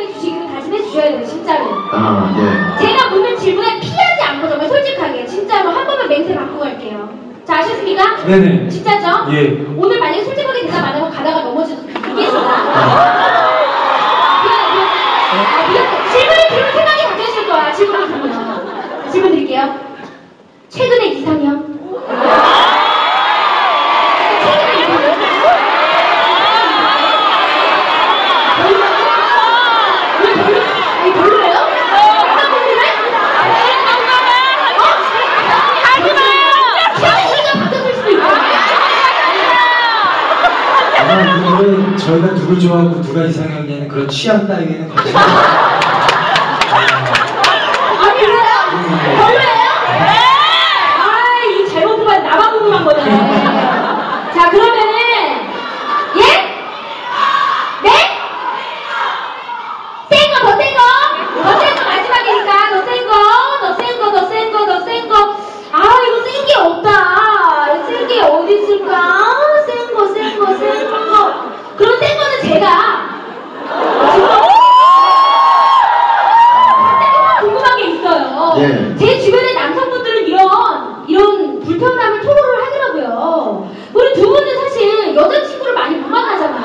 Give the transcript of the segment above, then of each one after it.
말씀해 주시기를 다짐해 주셔야 돼요, 진짜로. 아, 예. 제가 묻는 질문에 피하지 않고 정말 솔직하게, 진짜로 한 번만 맹세 받고 갈게요. 자, 아셨습니까? 네네. 진짜죠? 예. 오늘 만약에 솔직하게 대답 안 하고 가다가 넘어져도 이겠습니다. 미안해, 미안해. 질문을 들을 생각이 바뀌었을 거야, 질문을 들으면. 질문 드릴게요. 최근의 이상형? 최근의 이상형? 별로? 별로? 아니, 별로예요? 안 궁금해? 어? 하지 마요! 최근에 바뀌었을 수도 있고. 아마 그거는 저희가 누굴 좋아하고 누가 이상형이냐는 그런 취향 따위에는 관심 없어요. 아, 그래요? 별로예요? 아, 이 잘못 보면 나만 궁금한 거네. 자, 그러면은, 예? 네? 센 거, 더 센 거? 더 센 거 마지막이니까, 더 센 거, 더 센 거, 더 센 거, 더 센 거. 아, 이거 센 게 없다. 센 게 어디 있을까? 센 거, 센 거, 센 거. 그럼 센 거는 제가. 갑자기 궁금한 게 예. 제 주변의 남성분들은 이런 이런 불편함을 토로를 하더라고요. 우리 두 분은 사실 여자친구를 많이 못 만나잖아요.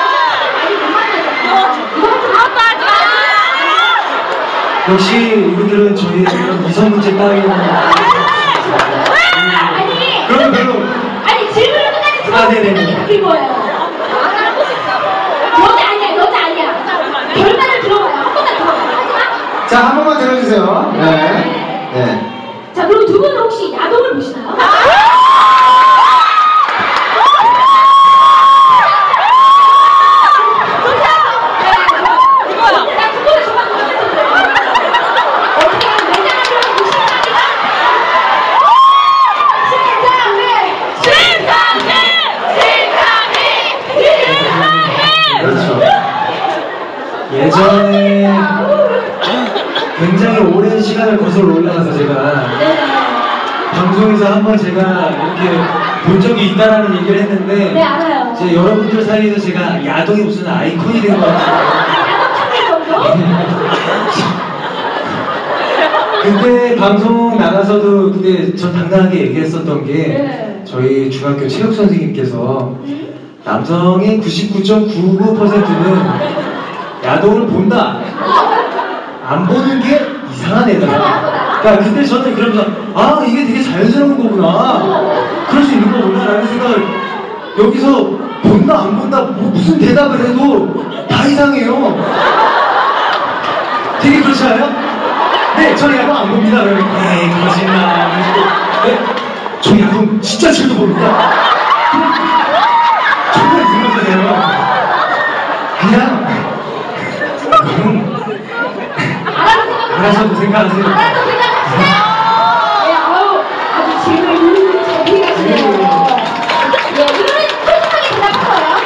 여자친구를 많이 못 만나잖아요. 이거 하지 마. 역시 이분들은 저희의 그런 이성 문제 따위에는 아니, 그러면 별로 아니 질문을 끝까지 들어도 아, 네네네. 바뀔 거예요. 여자 아니야, 여자 아니야. 결말을 들어봐요. 한 번만 들어봐요. 하지 마. 자, 한 번만 들어주세요. 네. 네. 자, 그럼 두 분은 혹시 야동을 보시나요? 나 그거를 정말 궁금했었어요. 어떻게 하면 내장을 보시나요? 그렇죠. 예전에 굉장히 오랜 시간을 거슬러 올라가서 제가 방송에서 한 번 제가 이렇게 본 적이 있다라는 얘기를 했는데 네, 알아요. 이제 여러분들 사이에서 제가 야동이 무슨 아이콘이 된 것 같아요. 그때 방송 나가서도 그때 저 당당하게 얘기했었던 게 네. 저희 중학교 체육 선생님께서 남성의 99.99%는 야동을 본다. 안 보는 게 이상한 애다. 그러니까 그때 저는 그러면서 아 이게 되게 자연스러운 거구나. 그럴 수 있는 거구나라는 생각을 여기서 본다 안 본다 뭐 무슨 대답을 해도 다 이상해요. 되게 그렇지 않아요? 네, 저는 야동 안 봅니다. 그러면 에이 거짓말. 네, 저 야동 진짜 절도 봅니다. 정말 이런 거예요. 그냥 음, 알아서 생각하세요. 알아서 생각하시나요? 네, 아우, 아주 질문을 룰루 잘 피해가시네요. 예, 이거는 솔직하게 대답한 거예요.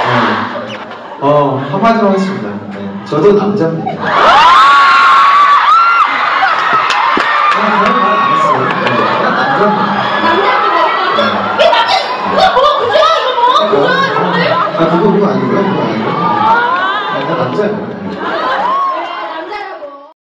네. 어, 한마디로 하겠습니다. 네. 저도 남자입니다. 아. 아, 아니고요. 남자.